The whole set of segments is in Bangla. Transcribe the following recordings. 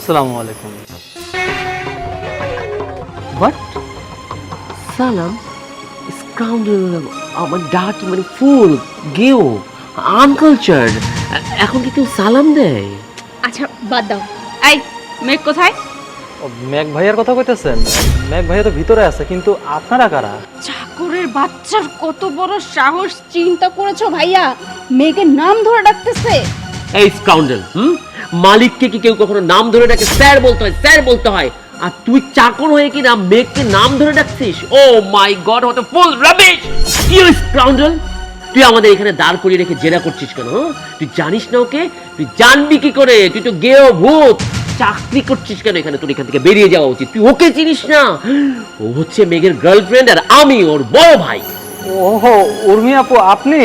আসসালামু আলাইকুম। হোয়াট সালাম স্কাউন্ডার আমার ডাকি মানে ফুল গেও আনকালচার্ড এখন কি কেউ সালাম দেয়? আচ্ছা বাদ দাও। এই মেঘ কোথায়? ম্যাক ভাইয়ার কথা কইতেছেন? ম্যাক ভাইয়া তো ভিতরে আছে কিন্তু আপনারা কারা? চাকরের বাচ্চার কত বড় সাহস চিন্তা করেছ ভাইয়া? মেঘের নাম ধরে ডাকতেছে। এই স্কাউন্ডার হুম? মালিককে কি কেউ কখনো নাম ধরে ডাকে? স্যার বলতে হয়, স্যার বলতে হয়। আর তুই চাকর হয়ে কি না মেঘকে নাম ধরে ডাকছিস? ও my God, what full rubbish! You scoundrel তুই আমাদের এখানে দাঁড় করিয়ে রেখে জেরা করছিস কেন? তুই জানিস না ওকে? তুই জানবি কি করে? তুই তো গেও ভূত! চাকরি করছিস কেন এখানে? তোর এখান থেকে বেরিয়ে যাওয়া উচিত। তুই ওকে চিনিস না? ও হচ্ছে মেঘের গার্লফ্রেন্ড আর আমি ওর বড় ভাই। ওহো, উর্মি আপু, আপনি?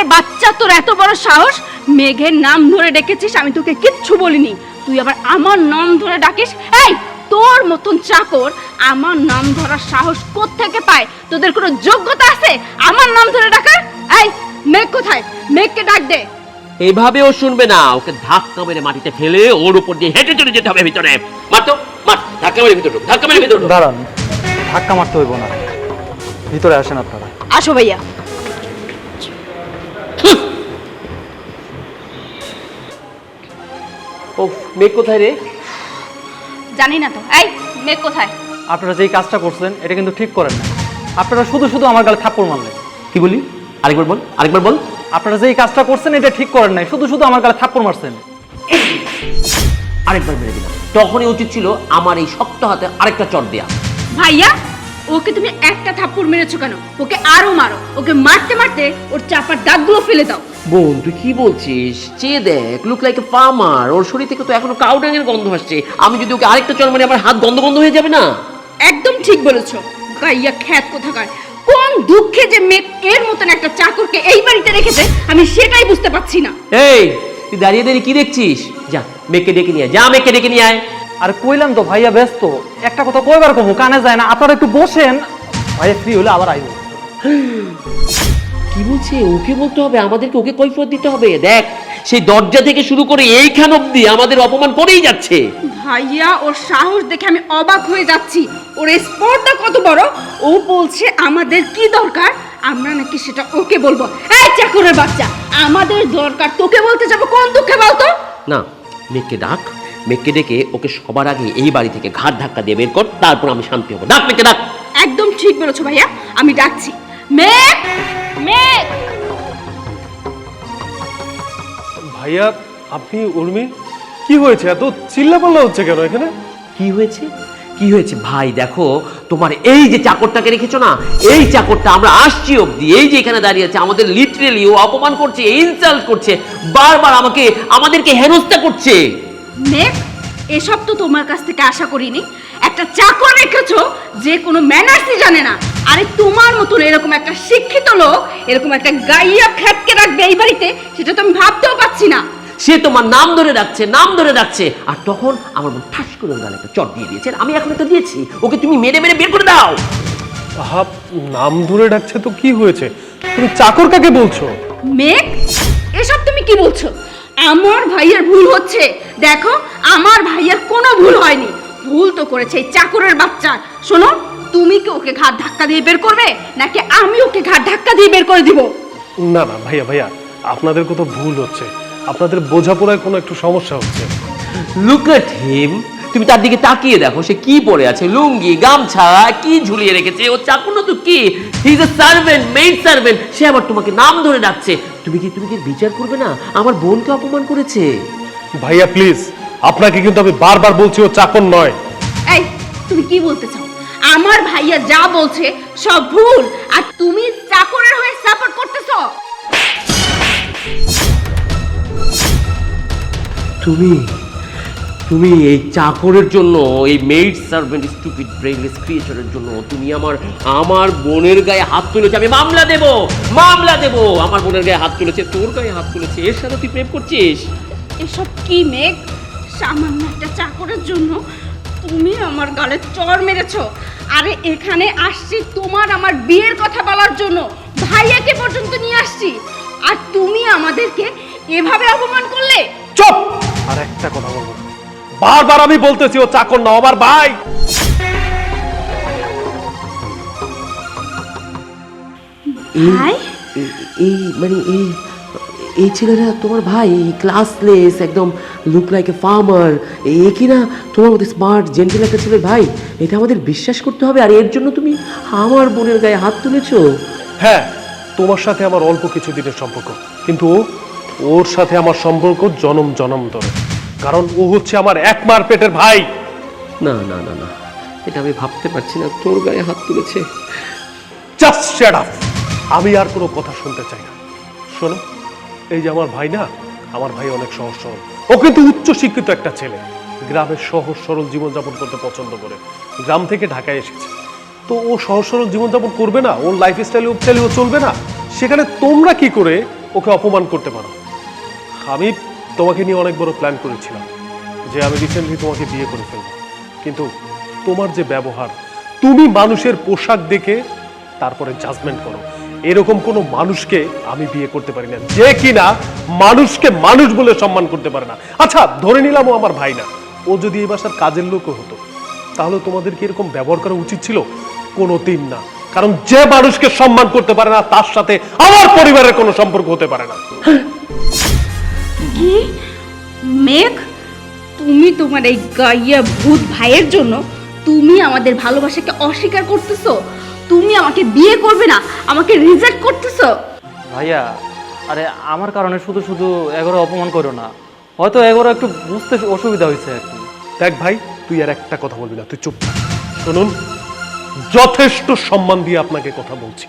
চাকরের বাচ্চা তোর এত বড় সাহস? মেঘের নাম ধরে ডেকেছিস আমি তোকে কিচ্ছু বলিনি। তুই আবার আমার নাম ধরে ডাকিস? এই তোর মতন চাকর আমার নাম ধরার সাহস থেকে পায়? তোদের কোনো যোগ্যতা আছে? আমার নাম ধরে ডাকার? এই মেঘ কোথায়? মেঘকে ডাক দে। এভাবে ও শুনবে না। ওকে ধাক্কা মেরে মাটিতে ফেলে ওর উপর দিয়ে হেঁটে চলে যেতে হবে ভিতরে। মার তো মার ধাক্কা মেরে ভিতরে ধাক্কা মেরে ভিতরে দাঁড়ান ধাক্কা মারতে হইব না। ভিতরে আসেন আপনারা। আসো ভাইয়া। ও মেঘ কোথায় রে? জানি না তো। এই মেঘ কোথায়? আপনারা যেই কাজটা করছেন এটা কিন্তু ঠিক করেন না। আপনারা শুধু শুধু আমার গালে থাপ্পড় মারলেন। কি বলি? আরেকবার বল আরেকবার বল। আপনারা যেই কাজটা করছেন এটা ঠিক করেন নাই। শুধু শুধু আমার গালে থাপ্পড় মারছেন। আরেকবার মেরে দিলাম। তখনই উচিত ছিল আমার এই শক্ত হাতে আরেকটা চট দেয়া। ভাইয়া ওকে তুমি একটা থাপ্পড় মেরেছো কেন? ওকে আরও মারো। ওকে মারতে মারতে ওর চাপার দাগগুলো ফেলে দাও। বোন তুই কি বলছিস? চেয়ে দেখ লুক লাইক এ ফার্মার ওর শরীর থেকে তো এখনও কাউডাঙের গন্ধ আসছে। আমি যদি ওকে আরেকটা চল মানে আমার হাত গন্ধ গন্ধ হয়ে যাবে না? একদম ঠিক বলেছ। গাইয়া খ্যাত কোথাকার। কোন দুঃখে যে মেঘ এর মতন একটা চাকরকে এই বাড়িতে রেখেছে আমি সেটাই বুঝতে পারছি না। এই তুই দাঁড়িয়ে দাঁড়িয়ে কি দেখছিস? যা মেঘকে ডেকে নিয়ে আয়। যা মেঘকে ডেকে নিয়ে আয়। আর কইলাম তো ভাইয়া ব্যস্ত। একটা কথা কয়বার কমু কানে যায় না। আপনারা একটু বসেন। ভাইয়া ফ্রি হলে আবার আইব। কি বলছে? ওকে বলতে হবে আমাদেরকে ওকে কৈফিয়ত দিতে হবে। দেখ সেই দরজা থেকে শুরু করে এইখান অব্দি আমাদের অপমান করেই যাচ্ছে। ভাইয়া ওর সাহস দেখে আমি অবাক হয়ে যাচ্ছি। ওর স্পর্ধা কত বড়? ও বলছে আমাদের কি দরকার? আমরা নাকি সেটা ওকে বলব। এই চাকরের বাচ্চা আমাদের দরকার। তোকে বলতে যাব কোন দুঃখে বলতো না মেঘকে ডাক। মেঘকে ডেকে ওকে সবার আগে এই বাড়ি থেকে ঘাট ধাক্কা দিয়ে বের কর তারপর আমি শান্তি হব। ডাক মেঘকে ডাক। একদম ঠিক বলেছ ভাইয়া আমি ডাকছি। মেঘ ভাইয়া আপনি উর্মি? কি হয়েছে? এত চিল্লাপাল্লা হচ্ছে কেন এখানে? কি হয়েছে? কি হয়েছে? ভাই দেখো তোমার এই যে চাকরটাকে রেখেছো না এই চাকরটা আমরা আসছি অব্দি এই যে এখানে দাঁড়িয়ে আছে আমাদের লিটারেলি ও অপমান করছে ইনসাল্ট করছে বারবার আমাকে আমাদেরকে হেনস্থা করছে। মেঘ এসব তো তোমার কাছ থেকে আশা করিনি। একটা চাকর রেখেছো যে কোনো ম্যানার্সই জানে না। আরে তোমার মতন এরকম একটা শিক্ষিত লোক এরকম একটা গাইয়া খ্যাতকে রাখবে এই বাড়িতে সেটা তো আমি ভাবতেও পাচ্ছি না। সে তোমার নাম ধরে ডাকছে নাম ধরে ডাকছে আর তখন আমার মন ঠাস করে ওর গালে একটা চট দিয়ে দিয়েছে। আমি এখন তো দিয়েছি ওকে তুমি মেরে মেরে বের করে দাও। আহা নাম ধরে ডাকছে তো কি হয়েছে? তুমি চাকর কাকে বলছো? মেঘ এসব তুমি কি বলছো? আমার ভাইয়ের ভুল হচ্ছে। দেখো আমার ভাইয়ের কোনো ভুল হয়নি। ভুল তো করেছে এই চাকরের বাচ্চা শোনো তুমি কি ওকে ঘাট ধাক্কা দিয়ে বের করবে নাকি আমি ওকে ঘাট ধাক্কা দিয়ে বের করে দিব? না না ভাইয়া ভাইয়া আপনাদের কোথাও ভুল হচ্ছে। আপনাদের বোঝাপড়ায় কোনো একটু সমস্যা হচ্ছে। লুক এট হিম তুমি তার দিকে তাকিয়ে দেখো সে কি পরে আছে লুঙ্গি গামছা কি ঝুলিয়ে রেখেছে ও চাকুন তো কি? He is a servant maid servant সে আবার তোমাকে নাম ধরে ডাকছে। তুমি কি তুমি কি বিচার করবে না? আমার বোনকে অপমান করেছে। ভাইয়া প্লিজ আপনাকে কিন্তু আমি বারবার বলছি ও চাকর নয়। এই তুমি কি বলতে চাও? আমার ভাইয়া যা বলছে সব ভুল আর তুমি চাকরের হয়ে সাপোর্ট করতেছো? তুমি তুমি এই চাকরের জন্য এই মেইড সার্ভেন্ট স্টুপিড ব্রেইনলেস ক্রিয়েচারের জন্য তুমি আমার আমার বোনের গায়ে হাত তুলেছে। আমি মামলা দেব মামলা দেব। আমার বোনের গায়ে হাত তুলেছে তোর গায়ে হাত তুলেছে এর সাথে তুই প্রেম করছিস? এসব কি মেঘ? সামান্য একটা চাকরের জন্য তুমি আমার গালে চর মেরেছ। আরে এখানে আসছি তোমার আমার বিয়ের কথা বলার জন্য। ভাইয়াকে পর্যন্ত নিয়ে আসছি। আর তুমি আমাদেরকে এভাবে অপমান করলে? চুপ! আর একটা কথা বলব। বারবার আমি বলতেছি ও চাকর না আমার ভাই! ভাই? এই- এই মানে এই এই ছেলেরা তোমার ভাই ক্লাসলেস একদম লুক লাইক এ ফার্মার এ কি না? তোমার মধ্যে স্মার্ট জেন্টেল একটা ছেলের ভাই। এটা আমাদের বিশ্বাস করতে হবে আর এর জন্য তুমি আমার বোনের গায়ে হাত তুলেছো। হ্যাঁ তোমার সাথে আমার অল্প কিছু দিনের সম্পর্ক কিন্তু ও ওর সাথে আমার সম্পর্ক জনম জনম ধরে। কারণ ও হচ্ছে আমার একমার পেটের ভাই। না না না না এটা আমি ভাবতে পারছি না তোর গায়ে হাত তুলেছে। জাস্ট আমি আর কোনো কথা শুনতে চাই না। শোনো এই যে আমার ভাই না, আমার ভাই অনেক সহজ সরল। ও কিন্তু উচ্চ শিক্ষিত একটা ছেলে। গ্রামের সহজ সরল জীবনযাপন করতে পছন্দ করে। গ্রাম থেকে ঢাকায় এসেছে। তো ও সহজ সরল জীবনযাপন করবে না, ওর লাইফ স্টাইল ও চলবে না, সেখানে তোমরা কি করে ওকে অপমান করতে পারো? আমি তোমাকে নিয়ে অনেক বড় প্ল্যান করেছিলাম যে আমি রিসেন্টলি তোমাকে বিয়ে করে ফেলব। কিন্তু তোমার যে ব্যবহার, তুমি মানুষের পোশাক দেখে তারপরে জাজমেন্ট করো। এরকম কোনো মানুষকে আমি বিয়ে করতে পারি না। যে কিনা মানুষকে মানুষ বলে সম্মান করতে পারে না। আচ্ছা ধরে নিলাম ও আমার ভাই না। ও যদি এই বাসার কাজের লোকও হতো, তাহলে তোমাদের কি এরকম ব্যবহার করা উচিত ছিল? কোনো দিন না। কারণ যে মানুষকে সম্মান করতে পারে না, তার সাথে আমার পরিবারের কোনো সম্পর্ক হতে পারে না। কি? মেঘ, তুমি তোমার এই গাইয়া ভূত ভাইয়ের জন্য তুমি আমাদের ভালোবাসাকে অস্বীকার করতেছো? তুমি আমাকে বিয়ে করবে না আমাকে রিজেক্ট করতেছো? ভাইয়া আরে আমার কারণে শুধু শুধু এগারো অপমান করো না। হয়তো এগারো একটু বুঝতে অসুবিধা হয়েছে আর কি। দেখ ভাই তুই আর একটা কথা বলবি না তুই চুপ। শুনুন যথেষ্ট সম্মান দিয়ে আপনাকে কথা বলছি।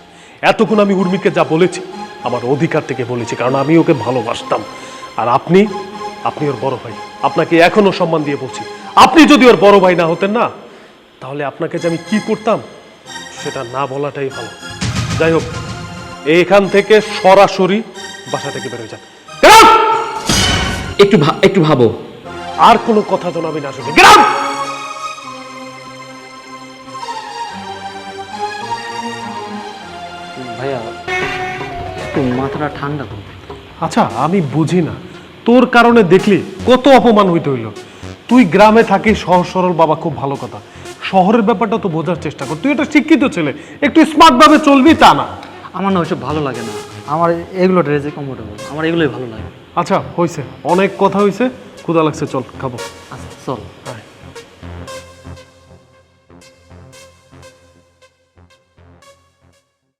এতক্ষণ আমি উর্মিকে যা বলেছি আমার অধিকার থেকে বলেছি কারণ আমি ওকে ভালোবাসতাম। আর আপনি আপনি ওর বড় ভাই। আপনাকে এখনও সম্মান দিয়ে বলছি। আপনি যদি ওর বড় ভাই না হতেন না তাহলে আপনাকে যে আমি কি করতাম সেটা না বলাটাই ভালো। যাই হোক এখান থেকে সরাসরি বাসা থেকে বেরোয় যান। একটু ভা- একটু ভাবো। আর কোনো কথা আমি না শুনি out! ভাইয়া একটু মাথাটা ঠান্ডা করো। আচ্ছা আমি বুঝি না। তোর কারণে দেখলি কত অপমান হইতে হইল। তুই গ্রামে থাকিস সহজ সরল বাবা খুব ভালো কথা। শহরের ব্যাপারটা তো বোঝার চেষ্টা কর। তুই একটা শিক্ষিত ছেলে একটু স্মার্টভাবে চলবি তা না। আমার না ওইসব ভালো লাগে না। আমার এগুলো ড্রেসে কমফোর্টেবল আমার এগুলোই ভালো লাগে। আচ্ছা হয়েছে অনেক কথা হয়েছে ক্ষুদা লাগছে চল খাব। আচ্ছা চল। আয়।